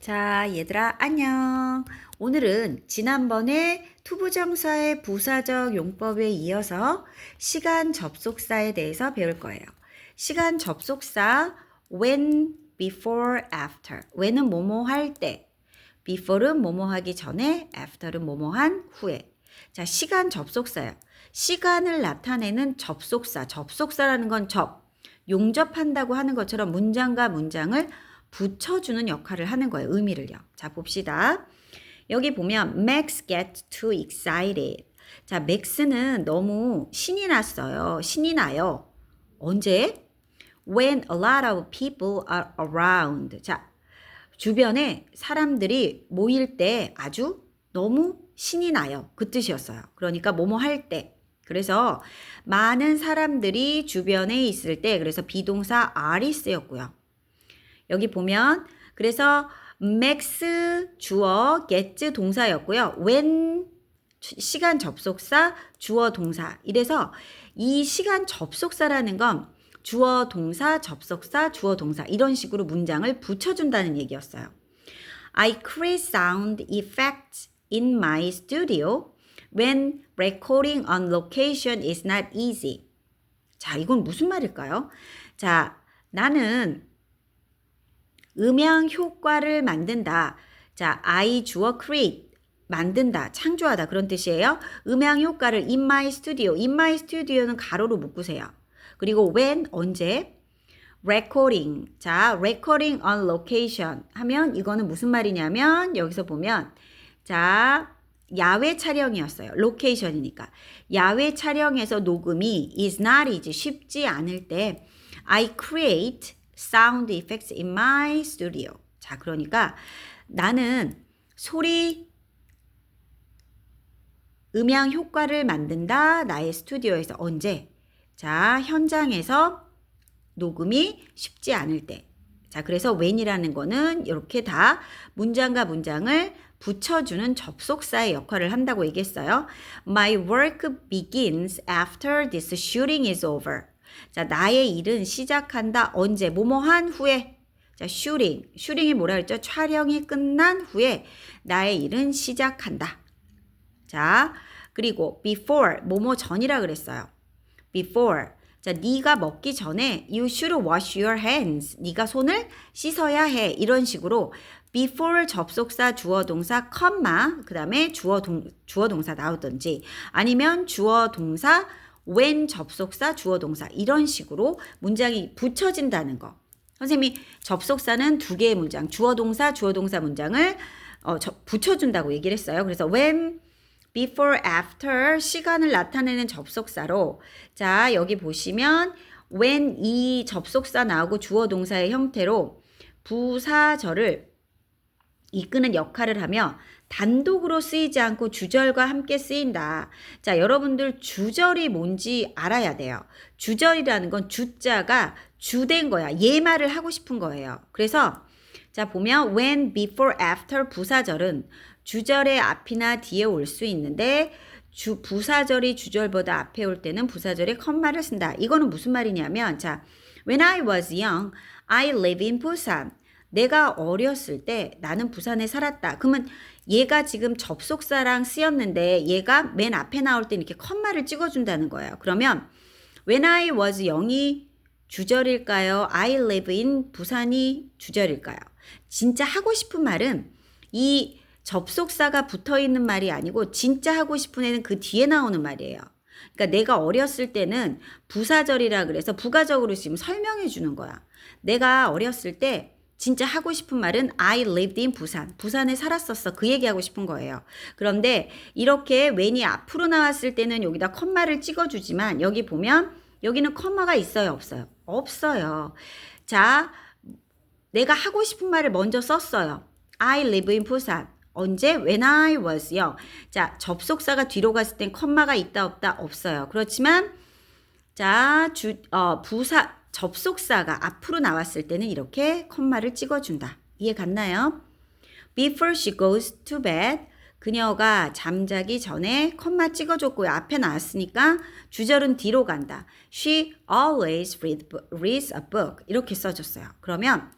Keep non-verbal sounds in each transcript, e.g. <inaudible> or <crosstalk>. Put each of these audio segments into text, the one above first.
자, 얘들아, 안녕. 오늘은 지난번에 투부정사의 부사적 용법에 이어서 시간 접속사에 대해서 배울 거예요. 시간 접속사 when, before, after. when은 뭐뭐 할 때, before는 뭐뭐 하기 전에, after는 뭐뭐 한 후에. 자, 시간 접속사요. 시간을 나타내는 접속사. 접속사라는 건 접, 용접한다고 하는 것처럼 문장과 문장을 붙여주는 역할을 하는 거예요. 의미를요. 자, 봅시다. 여기 보면 Max get too excited. 자, 맥스는 너무 신이 났어요. 신이 나요. 언제? When a lot of people are around. 자, 주변에 사람들이 모일 때 아주 너무 신이 나요. 그 뜻이었어요. 그러니까 뭐뭐 할 때. 그래서 많은 사람들이 주변에 있을 때 그래서 비동사 are이 쓰였고요. 여기 보면 그래서 max 주어 get 동사였고요. when 시간 접속사 주어 동사. 이래서 이 시간 접속사라는 건 주어 동사 접속사 주어 동사 이런 식으로 문장을 붙여 준다는 얘기였어요. I create sound effects in my studio when recording on location is not easy. 자, 이건 무슨 말일까요? 자, 나는 음향 효과를 만든다. 자, I 주어 create 만든다, 창조하다 그런 뜻이에요. 음향 효과를 in my studio, in my studio는 가로로 묶으세요. 그리고 when 언제 recording. 자, recording on location 하면 이거는 무슨 말이냐면 여기서 보면 자, 야외 촬영이었어요. 로케이션이니까. 야외 촬영에서 녹음이 is not easy 쉽지 않을 때 I create sound effects in my studio. 자, 그러니까 나는 소리 음향 효과를 만든다. 나의 스튜디오에서 언제? 자, 현장에서 녹음이 쉽지 않을 때. 자, 그래서 when이라는 거는 이렇게 다 문장과 문장을 붙여주는 접속사의 역할을 한다고 얘기했어요. My work begins after this shooting is over. 자, 나의 일은 시작한다. 언제? 뭐뭐한 후에. 자, 슈링. 슈링이 뭐라 했죠? 촬영이 끝난 후에 나의 일은 시작한다. 자, 그리고 before 뭐뭐 전이라 그랬어요. before. 자, 네가 먹기 전에 you should wash your hands. 네가 손을 씻어야 해. 이런 식으로 before 접속사 주어 동사 컴마 그다음에 주어 동 주어 동사 나오든지 아니면 주어 동사 when 접속사 주어 동사 이런 식으로 문장이 붙여진다는 거. 선생님이 접속사는 두 개의 문장 주어 동사 주어 동사 문장을 어, 저, 붙여준다고 얘기를 했어요. 그래서 when before, after 시간을 나타내는 접속사로 자 여기 보시면 when 이 접속사 나오고 주어 동사의 형태로 부사절을 이끄는 역할을 하며 단독으로 쓰이지 않고 주절과 함께 쓰인다. 자, 여러분들 주절이 뭔지 알아야 돼요. 주절이라는 건 주자가 주된 거야. 얘 말을 하고 싶은 거예요. 그래서 자, 보면 when, before, after 부사절은 주절의 앞이나 뒤에 올 수 있는데 주 부사절이 주절보다 앞에 올 때는 부사절에 컴마를 쓴다. 이거는 무슨 말이냐면 자, when I was young, I live in Busan. 내가 어렸을 때 나는 부산에 살았다. 그러면 얘가 지금 접속사랑 쓰였는데 얘가 맨 앞에 나올 때 이렇게 컴마를 찍어준다는 거예요. 그러면 when I was young이 주절일까요? I live in 부산이 주절일까요? 진짜 하고 싶은 말은 이 접속사가 붙어 있는 말이 아니고 진짜 하고 싶은 애는 그 뒤에 나오는 말이에요. 그러니까 내가 어렸을 때는 부사절이라 그래서 부가적으로 지금 설명해 주는 거야. 내가 어렸을 때 진짜 하고 싶은 말은 I lived in 부산. 부산에 살았었어. 그 얘기하고 싶은 거예요. 그런데 이렇게 when이 앞으로 나왔을 때는 여기다 컴마를 찍어주지만 여기 보면 여기는 컴마가 있어요? 없어요? 없어요. 자, 내가 하고 싶은 말을 먼저 썼어요. I live in 부산. 언제? When I was young. 자, 접속사가 뒤로 갔을 땐 컴마가 있다 없다 없어요. 그렇지만 자, 주, 어, 부사, 접속사가 앞으로 나왔을 때는 이렇게 컴마를 찍어준다. 이해 갔나요? Before she goes to bed. 그녀가 잠자기 전에 컴마 찍어줬고요. 앞에 나왔으니까 주절은 뒤로 간다. She always read, reads a book. 이렇게 써줬어요. 그러면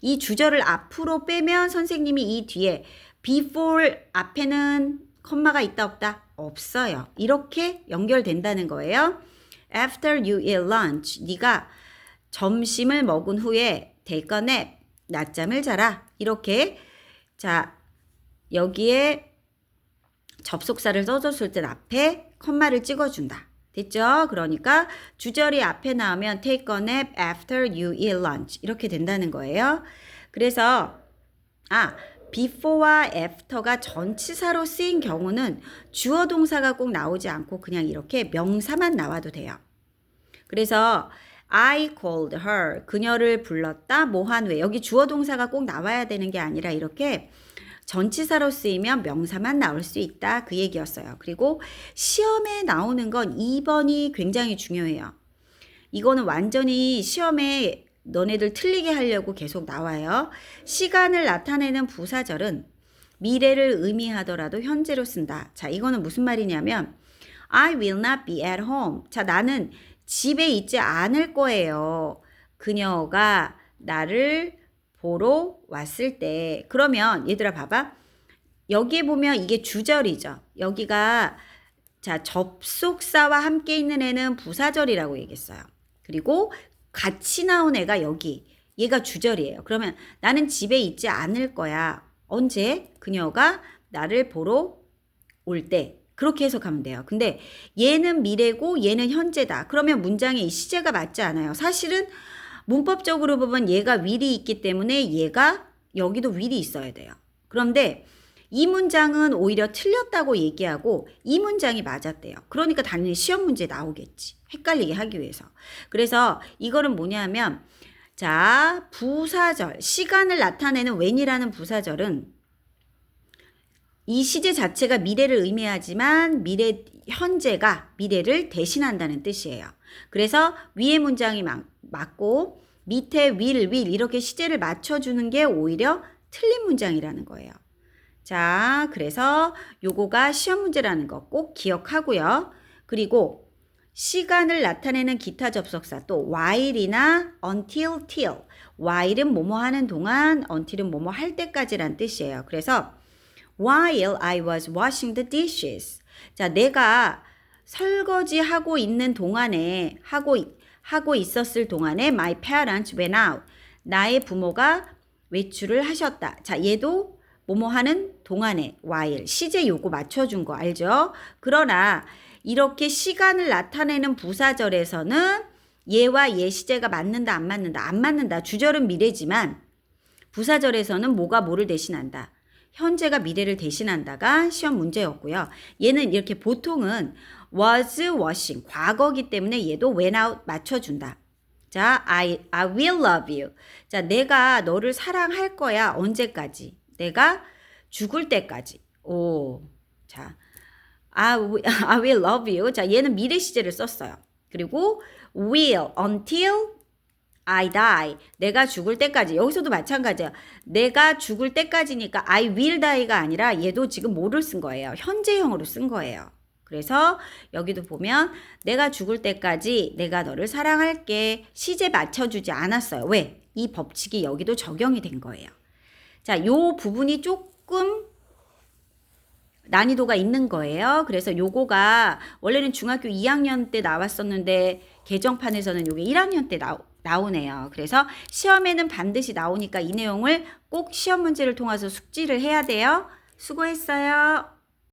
이 주절을 앞으로 빼면 선생님이 이 뒤에 before 앞에는 컴마가 있다 없다? 없어요. 이렇게 연결된다는 거예요. After you eat lunch, 네가 점심을 먹은 후에 take a nap, 낮잠을 자라. 이렇게 자 여기에 접속사를 써줬을 때 앞에 컴마를 찍어준다. 됐죠? 그러니까 주절이 앞에 나오면 take a nap after you eat lunch 이렇게 된다는 거예요. 그래서 아 before와 after가 전치사로 쓰인 경우는 주어 동사가 꼭 나오지 않고 그냥 이렇게 명사만 나와도 돼요. 그래서 I called her 그녀를 불렀다 뭐한 왜 여기 주어 동사가 꼭 나와야 되는 게 아니라 이렇게 전치사로 쓰이면 명사만 나올 수 있다 그 얘기였어요. 그리고 시험에 나오는 건 2번이 굉장히 중요해요. 이거는 완전히 시험에 너네들 틀리게 하려고 계속 나와요. 시간을 나타내는 부사절은 미래를 의미하더라도 현재로 쓴다. 자, 이거는 무슨 말이냐면 I will not be at home. 자, 나는 집에 있지 않을 거예요. 그녀가 나를 보러 왔을 때 그러면 얘들아 봐봐. 여기에 보면 이게 주절이죠. 여기가 자, 접속사와 함께 있는 애는 부사절이라고 얘기했어요. 그리고 같이 나온 애가 여기. 얘가 주절이에요. 그러면 나는 집에 있지 않을 거야. 언제? 그녀가 나를 보러 올 때. 그렇게 해석하면 돼요. 근데 얘는 미래고 얘는 현재다. 그러면 문장에 이 시제가 맞지 않아요. 사실은 문법적으로 보면 얘가 will이 있기 때문에 얘가 여기도 will이 있어야 돼요. 그런데 이 문장은 오히려 틀렸다고 얘기하고 이 문장이 맞았대요. 그러니까 당연히 시험 문제 나오겠지. 헷갈리게 하기 위해서. 그래서 이거는 뭐냐면 자, 부사절, 시간을 나타내는 when이라는 부사절은 이 시제 자체가 미래를 의미하지만 미래 현재가 미래를 대신한다는 뜻이에요. 그래서 위의 문장이 맞, 맞고 밑에 will, will 이렇게 시제를 맞춰 주는 게 오히려 틀린 문장이라는 거예요. 자, 그래서 요거가 시험 문제라는 거 꼭 기억하고요. 그리고 시간을 나타내는 기타 접속사 또 while이나 until till while은 뭐뭐 하는 동안 until은 뭐뭐 할 때까지란 뜻이에요. 그래서 while I was washing the dishes 자, 내가 설거지 하고 있는 동안에 하고 하고 있었을 동안에 my parents went out 나의 부모가 외출을 하셨다. 자, 얘도 뭐뭐 하는 동안에 while 시제 요거 맞춰준 거 알죠? 그러나 이렇게 시간을 나타내는 부사절에서는 얘와 얘 시제가 맞는다 안 맞는다 안 맞는다 주절은 미래지만 부사절에서는 뭐가 뭐를 대신한다 현재가 미래를 대신한다가 시험 문제였고요. 얘는 이렇게 보통은 was washing 과거기 때문에 얘도 went out 맞춰준다. 자 I, I will love you. 자 내가 너를 사랑할 거야. 언제까지? 내가 죽을 때까지. 오 자 I will, <laughs> I will love you. 자, 얘는 미래 시제를 썼어요. 그리고 will until I die. 내가 죽을 때까지. 여기서도 마찬가지야. 내가 죽을 때까지니까 I will die가 아니라 얘도 지금 뭐를 쓴 거예요? 현재형으로 쓴 거예요. 그래서 여기도 보면 내가 죽을 때까지 내가 너를 사랑할게. 시제 맞춰주지 않았어요. 왜? 이 법칙이 여기도 적용이 된 거예요. 자, 요 부분이 조금 난이도가 있는 거예요. 그래서 요거가 원래는 중학교 2학년 때 나왔었는데 개정판에서는 요게 1학년 때 나오, 나오네요. 그래서 시험에는 반드시 나오니까 이 내용을 꼭 시험 문제를 통해서 숙지를 해야 돼요. 수고했어요.